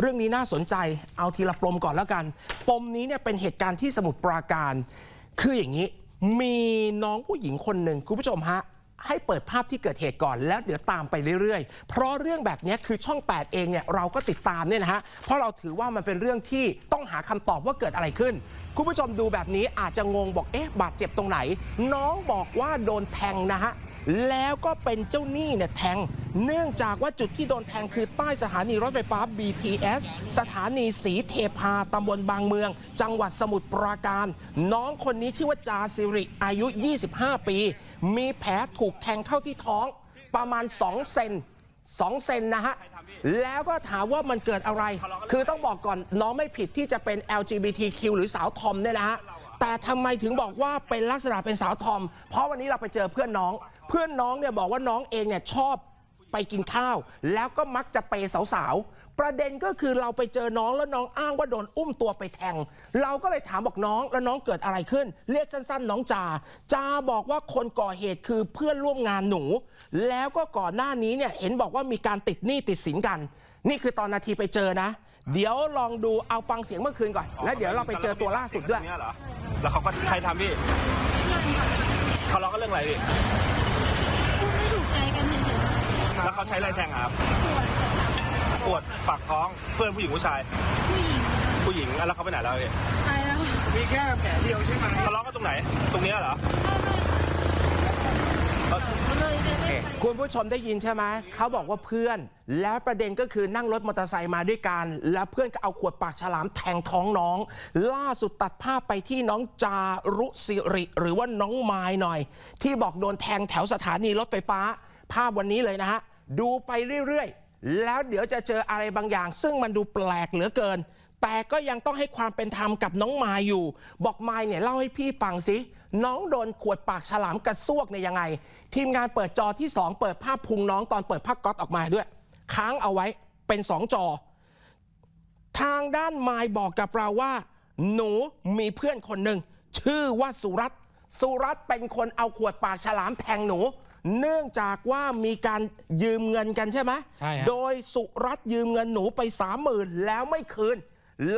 เรื่องนี้น่าสนใจเอาทีละปมก่อนแล้วกัน ปมนี้เนี่ยเป็นเหตุการณ์ที่สมุทรปราการ คืออย่างนี้ มีน้องผู้หญิงคนหนึ่งคุณผู้ชมฮะ ให้เปิดภาพที่เกิดเหตุก่อนแล้วเดี๋ยวตามไปเรื่อยๆ เพราะเรื่องแบบนี้คือช่อง 8 เองเนี่ยเราก็ติดตามเนี่ยนะฮะ เพราะเราถือว่ามันเป็นเรื่องที่ต้องหาคำตอบว่าเกิดอะไรขึ้น คุณผู้ชมดูแบบนี้อาจจะงงบอกเอ๊ะบาดเจ็บตรงไหน น้องบอกว่าโดนแทงนะฮะแล้วก็เป็นเจ้าหนี้เนี่ยแทง เนื่องจากว่าจุดที่โดนแทงคือใต้สถานีรถไฟฟ้า BTS สถานีสีเทพาตำบลบางเมือง จังหวัดสมุทรปราการ น้องคนนี้ชื่อว่าจาสิริอายุ 25 ปี มีแผลถูกแทงเข้าที่ท้องประมาณ 2 เซน2เซนนะฮะ แล้วก็ถามว่ามันเกิดอะไร คือต้องบอกก่อนน้องไม่ผิดที่จะเป็น LGBTQ หรือสาวทอมเนี่ยนะฮะ แต่ทำไมถึงบอกว่าเป็นลักษณะเป็นสาวทอม เพราะวันนี้เราไปเจอเพื่อนน้อง เพื่อนน้องเนี่ยบอกว่าน้องเองเนี่ยชอบ ไปกินข้าว แล้วก็มักจะเปย์สาวๆ ประเด็นก็คือเราไปเจอน้องแล้วน้องอ้างว่าโดนอุ้มตัวไปแทง เราก็เลยถามบอกน้องแล้วน้องเกิดอะไรขึ้น เรียกสั้นๆ น้องจา จาบอกว่าคนก่อเหตุคือเพื่อนร่วมงานหนู แล้วก็ก่อนหน้านี้เนี่ยเห็นบอกว่ามีการติดหนี้ติดสินกัน นี่คือตอนนาทีไปเจอนะ เดี๋ยวลองดูเอาฟังเสียงเมื่อคืนก่อน แล้วเดี๋ยวเราไปเจอตัวล่าสุดด้วย แล้วเขาก็ใครทำพี่เขาเราะก็เรื่องอะไรพี่ พูดไม่ถูกใจกันเฉย แล้วเขา ใช้อะไรแทงอะครับปวดปากท้องเพื่อนผู้หญิงผู้ชายๆผู้หญิงผู้หญิงอะแล้วเขาไปไหนแล้วพี่ตายแล้วมีแค่แผลเดียวใช่ไหมทะเลาะกันตรงไหน ตรงเนี้ยเหรอเอ่อก็เลยจะไม่ไปคุณผู้ชมได้ยินใช่ไหม เขาบอกว่าเพื่อน แล้วประเด็นก็คือนั่งรถมอเตอร์ไซค์มาด้วยกัน แล้วเพื่อนก็เอาขวดปากฉลามแทงท้องน้อง ล่าสุดตัดภาพไปที่น้องจารุสิริ หรือว่าน้องไม้หน่อย ที่บอกโดนแทงแถวสถานีรถไฟฟ้า ภาพวันนี้เลยนะฮะ ดูไปเรื่อยๆ แล้วเดี๋ยวจะเจออะไรบางอย่าง ซึ่งมันดูแปลกเหลือเกิน แต่ก็ยังต้องให้ความเป็นธรรมกับน้องมายอยู่ บอกมายเนี่ยเล่าให้พี่ฟังสิ น้องโดนขวดปากฉลามกระซวกเนี่ยยังไง ทีมงานเปิดจอที่ 2 เปิดภาพพุงน้องตอนเปิดภาพก๊อตออกมาด้วย ค้างเอาไว้เป็น 2 จอ ทางด้านมายบอกกับเราว่า หนูมีเพื่อนคนหนึ่งชื่อว่าสุรัตน์สุรัตน์เป็นคนเอาขวดปากฉลามแทงหนู เนื่องจากว่ามีการยืมเงินกันใช่ไหมใช่ฮะ โดยสุรัตน์ยืมเงินหนูไปสามหมื่นแล้วไม่คืน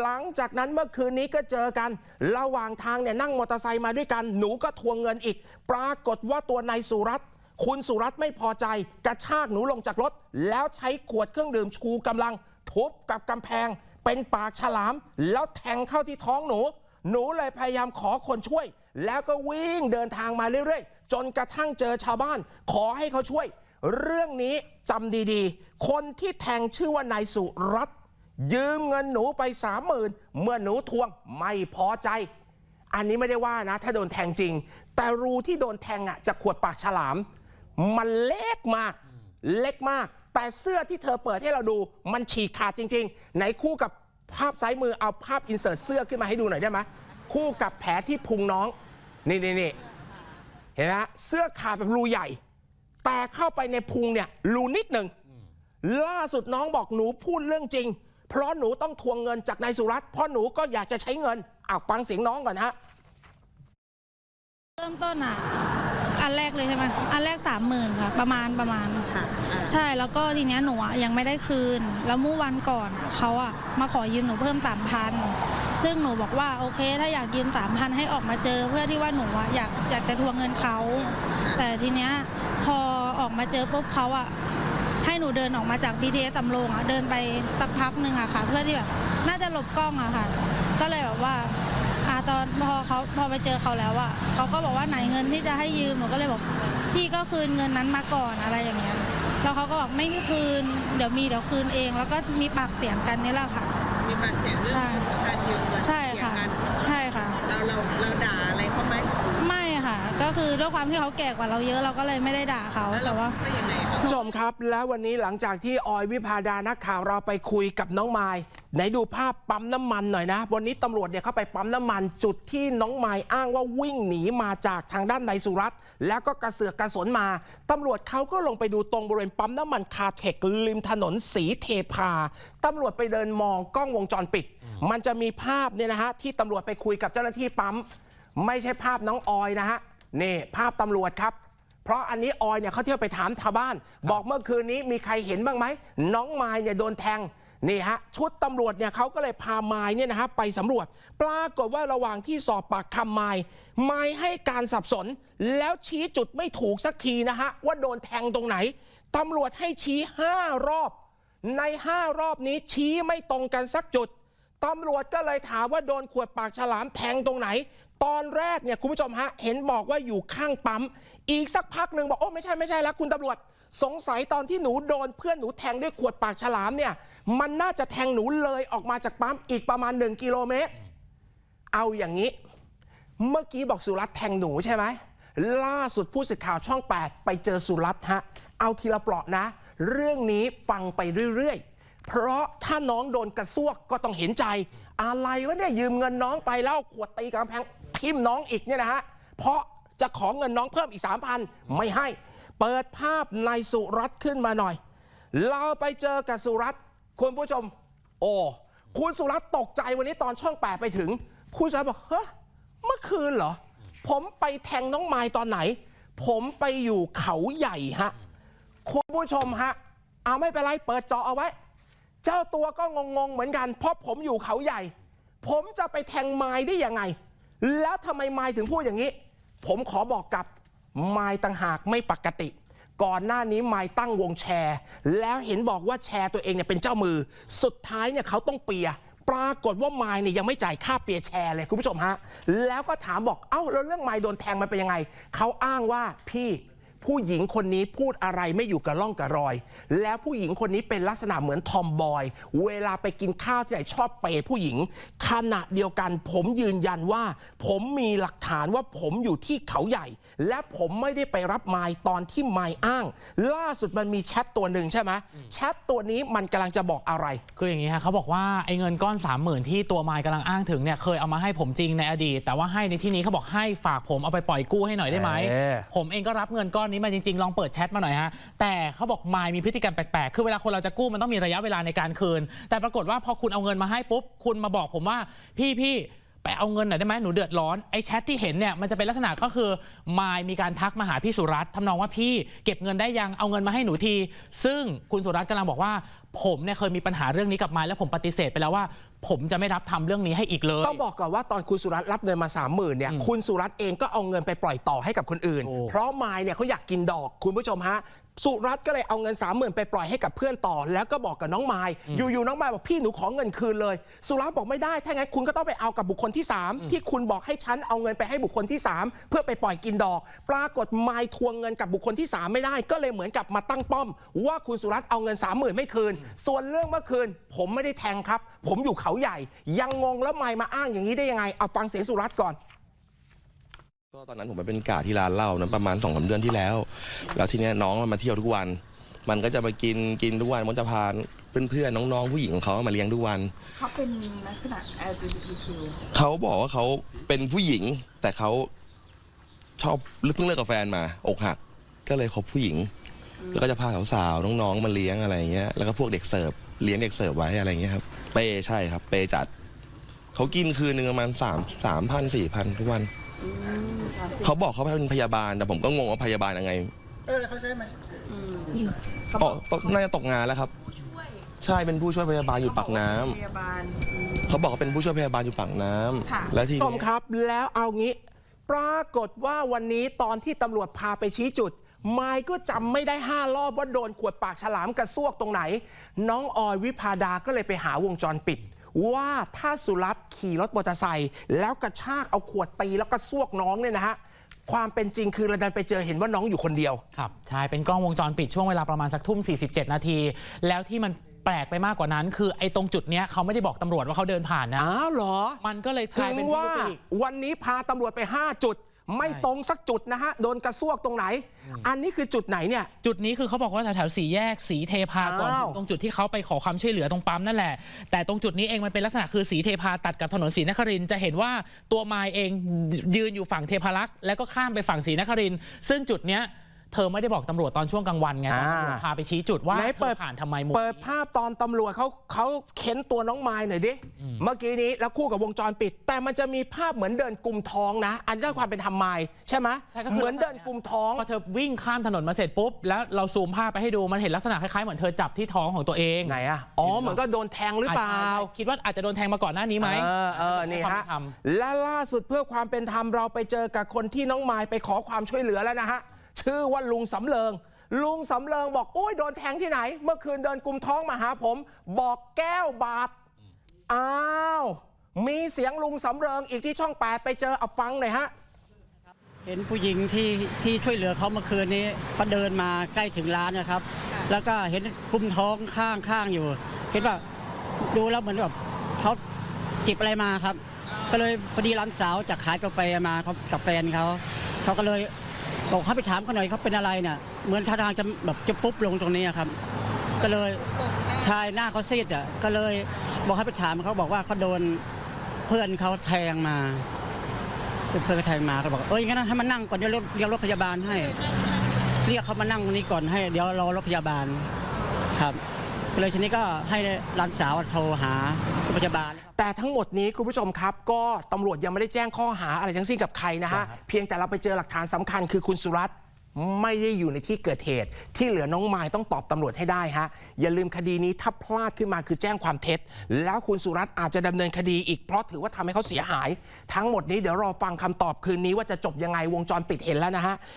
หลังจากนั้นเมื่อคืนนี้ก็เจอกัน ระหว่างทางเนี่ยนั่งมอเตอร์ไซค์มาด้วยกัน หนูก็ทวงเงินอีก ปรากฏว่าตัวนายสุรัตน์คุณสุรัตน์ไม่พอใจ กระชากหนูลงจากรถ แล้วใช้ขวดเครื่องดื่มชูกำลัง ทุบกับกำแพง เป็นปากฉลาม แล้วแทงเข้าที่ท้องหนู หนูเลยพยายามขอคนช่วย แล้วก็วิ่งเดินทางมาเรื่อยๆ จนกระทั่งเจอชาวบ้าน ขอให้เขาช่วย เรื่องนี้จำดีๆ คนที่แทงชื่อว่านายสุรัตน์ยืมเงินหนูไปสามหมื่นเมื่อหนูทวงไม่พอใจ อันนี้ไม่ได้ว่านะ ถ้าโดนแทงจริง แต่รูที่โดนแทงอะจากขวดปากฉลาม มันเล็กมาก เล็กมาก แต่เสื้อที่เธอเปิดให้เราดู มันฉีกขาดจริง ๆ ไหนคู่กับภาพซ้ายมือเอาภาพอินเสิร์ตเสื้อขึ้นมาให้ดูหน่อยได้ไหมคู่กับแผลที่พุงน้อง นี่นี่นี่ เห็นไหมฮะเสื้อขาดแบบรูใหญ่ แต่เข้าไปในพุงเนี่ยรูนิดหนึ่งล่าสุดน้องบอกหนูพูดเรื่องจริง เพราะหนูต้องทวงเงินจากนายสุรัตน์เพราะหนูก็อยากจะใช้เงินอ้าวฟังเสียงน้องก่อนฮะเริ่มต้นอะอันแรกเลยใช่ไหมอันแรกสามหมื่นค่ะ ประมาณประมาณค่ะอ่าใช่แล้วก็ทีเนี้ยหนูอะยังไม่ได้คืน แล้วเมื่อวันก่อนอะเขาอะมาขอยืมหนูเพิ่มสามพัน ซึ่งหนูบอกว่าโอเค ถ้าอยากยืมสามพันให้ออกมาเจอ เพื่อที่ว่าหนูอะอยากอยากจะทวงเงินเขา แต่ทีเนี้ยพอออกมาเจอปุ๊บเขาอะให้หนูเดินออกมาจาก BTS ตำโรงอะเดินไปสักพักหนึ่งอะค่ะ เพื่อที่แบบน่าจะหลบกล้องอะค่ะ ก็เลยแบบว่าอาตอนพอเขาพอไปเจอเขาแล้วอะเขาก็บอกว่าไหนเงินที่จะให้ยืมหนูก็เลยบอกพี่ก็คืนเงินนั้นมาก่อนอะไรอย่างเงี้ยแล้วเขาก็บอกไม่มีคืน เดี๋ยวมีเดี๋ยวคืนเอง แล้วก็มีปากเสียงกันนี่แหละค่ะากเสียงเรื่องของการยืมเงินใช่ค่ะเถียงกันใช่ค่ะ เราเราเราด่าอะไรเขาไหมไม่ค่ะ ก็คือด้วยความที่เขาแก่กว่าเราเยอะเราก็เลยไม่ได้ด่าเขาแล้วแต่เราว่าว่ายังไงคะคุณผู้ชมครับ แล้ววันนี้หลังจากที่ออยวิพาดานักข่าวเราไปคุยกับน้องไม้ ไหนดูภาพปั๊มน้ำมันหน่อยนะ วันนี้ตำรวจเนี่ยเข้าไปปั๊มน้ำมันจุดที่น้องไม้อ้างว่าวิ่งหนีมาจากทางด้านในสุรัตน์แล้วก็กระเสือกกระสนมาตำรวจเขาก็ลงไปดูตรงบริเวณปั๊มน้ำมันคาเทคริมถนนสีเทพาตำรวจไปเดินมองกล้องวงจรปิด มันจะมีภาพเนี่ยนะฮะที่ตำรวจไปคุยกับเจ้าหน้าที่ปั๊ม ไม่ใช่ภาพน้องออยนะฮะนี่ภาพตำรวจครับเพราะอันนี้ออยเนี่ยเขาเที่ยวไปถามชาวบ้าน บอกเมื่อคืนนี้มีใครเห็นบ้างไหมน้องไมายเนี่ยโดนแทง นี่ฮะชุดตำรวจเนี่ยเขาก็เลยพาไม้เนี่ยนะฮะไปสำรวจ ปรากฏว่าระหว่างที่สอบปากคำไม้ไม้ให้การสับสน แล้วชี้จุดไม่ถูกสักทีนะฮะว่าโดนแทงตรงไหนตำรวจให้ชี้ 5 รอบ ใน 5 รอบนี้ชี้ไม่ตรงกันสักจุดตำรวจก็เลยถามว่าโดนขวดปากฉลามแทงตรงไหน ตอนแรกเนี่ยคุณผู้ชมฮะเห็นบอกว่าอยู่ข้างปั๊ม อีกสักพักหนึ่งบอกโอ้ไม่ใช่ไม่ใช่แล้วคุณตำรวจ สงสัยตอนที่หนูโดนเพื่อนหนูแทงด้วยขวดปากฉลามเนี่ย มันน่าจะแทงหนูเลยออกมาจากปั๊มอีกประมาณ 1 กิโลเมตร เอาอย่างนี้ เมื่อกี้บอกสุรัตน์แทงหนูใช่ไหมล่าสุดผู้สื่อข่าวช่อง 8 ไปเจอสุรัตน์ฮะ เอาทีละเปราะนะ เรื่องนี้ฟังไปเรื่อยๆ เพราะถ้าน้องโดนกระซวกก็ต้องเห็นใจ อะไรวะเนี่ยยืมเงินน้องไปแล้วขวดตีกำแพงทิ่มน้องอีกเนี่ยนะฮะเพราะจะขอเงินน้องเพิ่มอีก3,000ไม่ให้ เปิดภาพนายสุรัตน์ขึ้นมาหน่อย เราไปเจอกับสุรัตน์คุณผู้ชม โอ้คุณสุรัตน์ตกใจวันนี้ตอนช่องแปดไปถึง คุณสุรัตน์บอกเฮ้ยเมื่อคืนเหรอ ผมไปแทงน้องไม้ตอนไหน ผมไปอยู่เขาใหญ่ฮะคุณผู้ชมฮะ เอาไม่เป็นไรเปิดจอเอาไว้ เจ้าตัวก็งงๆเหมือนกันเพราะผมอยู่เขาใหญ่ ผมจะไปแทงไม้ได้ยังไง แล้วทำไมไม้ถึงพูดอย่างนี้ ผมขอบอกกับ ไม้ต่างหากไม่ปกติ ก่อนหน้านี้ไม้ตั้งวงแชร์ แล้วเห็นบอกว่าแชร์ตัวเองเนี่ยเป็นเจ้ามือ สุดท้ายเนี่ยเขาต้องเปีย ปรากฏว่าไม้เนี่ยยังไม่จ่ายค่าเปียแชร์เลยคุณผู้ชมฮะ แล้วก็ถามบอกเอ้าแล้วเรื่องไม้โดนแทงมันเป็นยังไง เขาอ้างว่าพี่ ผู้หญิงคนนี้พูดอะไรไม่อยู่กับร่องกับรอย แล้วผู้หญิงคนนี้เป็นลักษณะเหมือนทอมบอย เวลาไปกินข้าวที่ไหนชอบเปย์ผู้หญิง ขณะเดียวกันผมยืนยันว่า ผมมีหลักฐานว่าผมอยู่ที่เขาใหญ่ และผมไม่ได้ไปรับไมล์ตอนที่ไมล์อ้าง ล่าสุดมันมีแชทตัวหนึ่งใช่ไหมแชทตัวนี้มันกำลังจะบอกอะไร คืออย่างนี้ฮะเขาบอกว่าไอ้เงินก้อน3 0,000ที่ตัวมายกำลังอ้างถึงเนี่ยเคยเอามาให้ผมจริงในอดีต แต่ว่าให้ในที่นี้เขาบอกให้ฝากผมเอาไปปล่อยกู้ให้หน่อยได้ไหมเออผมเองก็รับเงินก้อนนี้มาจริงๆ ลองเปิดแชทมาหน่อยฮะ แต่เขาบอกมายมีพฤติกรรมแปลกๆ คือเวลาคนเราจะกู้มันต้องมีระยะเวลาในการคืน แต่ปรากฏว่าพอคุณเอาเงินมาให้ปุ๊บ คุณมาบอกผมว่าพี่พี่ไปเอาเงินหน่อยได้ไหมหนูเดือดร้อนไอ้แชทที่เห็นเนี่ยมันจะเป็นลักษณะก็คือมายมีการทักมาหาพี่สุรัตน์ทำนองว่าพี่เก็บเงินได้ยังเอาเงินมาให้หนูที ซึ่งคุณสุรัตน์กำลังบอกว่า ผมเนี่ยเคยมีปัญหาเรื่องนี้กับมายแล้วผมปฏิเสธไปแล้วว่า ผมจะไม่รับทำเรื่องนี้ให้อีกเลย ต้องบอกก่อนว่าตอนคุณสุรัตน์รับเงินมา 3 0,000เนี่ยคุณสุรัตน์เองก็เอาเงินไปปล่อยต่อให้กับคนอื่นโอ้เพราะมายเนี่ยเขาอยากกินดอกคุณผู้ชมฮะสุรัตน์ก็เลยเอาเงิน3 0,000ไปปล่อยให้กับเพื่อนต่อ แล้วก็บอกกับน้องมายอยู่ๆน้องมายบอกพี่หนูขอเงินคืนเลย สุรัตน์บอกไม่ได้ถ้างั้นคุณก็ต้องไปเอากับบุคคลที่ 3 ที่คุณบอกให้ฉันเอาเงินไปให้บุคคลที่ 3 เพื่อไปปล่อยกินดอก ปรากฏมายทวงเงินกับบุคคลที่ 3 ไม่ได้ ก็เลยเหมือนกับมาตั้งป้อม ว่าคุณสุรัตน์เอาเงิน30,000ไม่คืนส่วนเรื่องเมื่อคืน ผมไม่ได้แทงครับ ผมอยู่เขาใหญ่ ยังงงแล้วมายมาอ้างอย่างนี้ได้ยังไงเอาฟังเสียงสุรัตน์ก่อนก็ตอนนั้นผมไปเป็นกาดที่ร้านเหล้านั้นประมาณสองสาเดือนที่แล้ว แล้วทีเนี้ยน้องมันมาเที่ยวทุกวัน มันก็จะมากินกินทุกวันมันจะพาเพื่อนๆน้องๆผู้หญิงของเขามาเลี้ยงทุกวัน เขาเป็นลักษณะ LGBTQ เขาบอกว่าเขาเป็นผู้หญิง แต่เขาชอบเพิ่งเลิกกับแฟนมาอกหัก ก็เลยคบผู้หญิง แล้วก็จะพาสาวๆน้องๆมาเลี้ยงอะไรอย่างเงี้ยแล้วก็พวกเด็กเสิร์ฟเลี้ยงเด็กเสิร์ฟไว้อะไรอย่างเงี้ยครับเปย์ใช่ครับ เปย์จัดเขากินคืนหนึ่งประมาณสามสามพันสี่พันทุกวันเขาบอกเขาเป็นพยาบาลแต่ผมก็งงว่าพยาบาลยังไงเออเขาใช่ไหมอ๋อตกน่าจะตกงานแล้วครับใช่เป็นผู้ช่วยพยาบาลอยู่ปากน้ำพยาบาลเขาบอกเขาเป็นผู้ช่วยพยาบาลอยู่ปากน้ำค่ะแล้วทีผู้ชมนี้ครับแล้วเอางี้ ปรากฏว่าวันนี้ตอนที่ตำรวจพาไปชี้จุด ไมายก็จำไม่ได้ห้ารอบว่าโดนขวดปากฉลามกระซวกตรงไหน น้องออยวิพาดาก็เลยไปหาวงจรปิด ว่าถ้าสุรัตน์ขี่รถมอเตอร์ไซค์แล้วกระชากเอาขวดตีแล้วก็ซวกน้องเนี่ยนะฮะความเป็นจริงคือเราดันไปเจอเห็นว่าน้องอยู่คนเดียว ครับ ใช่ เป็นกล้องวงจรปิดช่วงเวลาประมาณสักทุ่ม 47 นาที แล้วที่มันแปลกไปมากกว่านั้น คือไอ้ตรงจุดเนี้ยเขาไม่ได้บอกตำรวจว่าเขาเดินผ่านนะ อ้าวเหรอ มันก็เลยกถึลายงเป็นพิว่ารุธไปอีก วันนี้พาตำรวจไป 5 จุด ไม่ใช่ตรงสักจุดนะฮะโดนกระซวกตรงไหน อันนี้คือจุดไหนเนี่ย จุดนี้คือเขาบอกว่าแถวๆสีแยกสีเทพาก่อนอ้าวถึงตรงจุดที่เขาไปขอความช่วยเหลือตรงปั๊มนั่นแหละ แต่ตรงจุดนี้เองมันเป็นลักษณะคือสีเทพาตัดกับถนนศรีนครินทร์จะเห็นว่าตัวไมายเองยืนอยู่ฝั่งเทพารักษ์แล้วก็ข้ามไปฝั่งศรีนครินทร์ซึ่งจุดเนี้ย เธอไม่ได้บอกตำรวจตอนช่วงกลางวันไงตอนตำรวจอ่าพาไปชี้จุดว่าไหนเธเปิอด ผ่านทำไมมุมเปิดนี้ภาพตอนตำรวจเขาเขาเค้นตัวน้องไม้หน่อยดิ เมื่อกี้นี้แล้วคู่กับวงจรปิด แต่มันจะมีภาพเหมือนเดินกลุ่มท้องนะ อันนี้ได้ความเป็นธรรมไมใช่ไหมใช่ก็คือเหมือนเดินกลุ่มท้อง พอเธอวิ่งข้ามถนนมาเสร็จปุ๊บ แล้วเราซูมภาพไปให้ดูมันเห็นลักษณะคล้ายๆเหมือนเธอจับที่ท้องของตัวเองไหนอะอ๋อ เหมือนก็โดนแทงหรือเปล่าใช่คิดว่าอาจจะโดนแทงมาก่อนหน้านี้ไหม เออเออนี่ให้ควาฮะมเป็นธรรม และล่าสุดเพื่อความเป็นธรรมเราไปเจอกับคนที่น้องไม้ไปขอความช่วยเหลือแล้วนะฮะ ชื่อว่าลุงสำเริง ลุงสำเริงบอกโอ้ยโดนแทงที่ไหน เมื่อคืนเดินกลุ่มท้องมาหาผม บอกแก้วบาดอ้าวมีเสียงลุงสำเริงอีกที่ช่องแปดไปเจอเอาฟังหน่อยฮะเห็นผู้หญิงที่ที่ช่วยเหลือเขาเมื่อคืนนี้เขาเดินมาใกล้ถึงร้านนะครับ แล้วก็เห็นกลุ่มท้องข้างข้างอยู่คิดว่าดูแล้วเหมือนแบบเขาจิบอะไรมาครับ ก็เลยพอดีร้านสาวจากขายกาแฟมาเขากับแฟนเขาเขาก็เลย บอกให้ไปถามเขาหน่อยเขาเป็นอะไรเนี่ยเหมือนท่าทางจะแบบจะปุ๊บลงตรงนี้ครับ ก็เลยชายหน้าเขาซีดอะก็เลยบอกให้ไปถามเขาบอกว่าเขาโดนเพื่อนเขาแทงมาเพื่อนก็แทงมาก็บอกเอ้ยงั้นให้มานั่งก่อนเดี๋ยวรถเรียกรถพยาบาลให้ เรียกเขามานั่งตรงนี้ก่อนให้เดี๋ยวรอรถพยาบาลครับก็เลยทีนี้ก็ให้ร้านสาวโทรหา พยาบาล แต่ทั้งหมดนี้คุณผู้ชมครับ ก็ตำรวจยังไม่ได้แจ้งข้อหาอะไรทั้งสิ้นกับใครนะฮะครับเพียงแต่เราไปเจอหลักฐานสำคัญคือคุณสุรัตน์ไม่ได้อยู่ในที่เกิดเหตุ ที่เหลือน้องมายต้องตอบตำรวจให้ได้ฮะ อย่าลืมคดีนี้ถ้าพลาดขึ้นมาคือแจ้งความเท็จ แล้วคุณสุรัตน์อาจจะดำเนินคดีอีกเพราะถือว่าทำให้เขาเสียหาย ทั้งหมดนี้เดี๋ยวรอฟังคำตอบคืนนี้ว่าจะจบยังไงวงจรปิดเห็นแล้วนะฮะ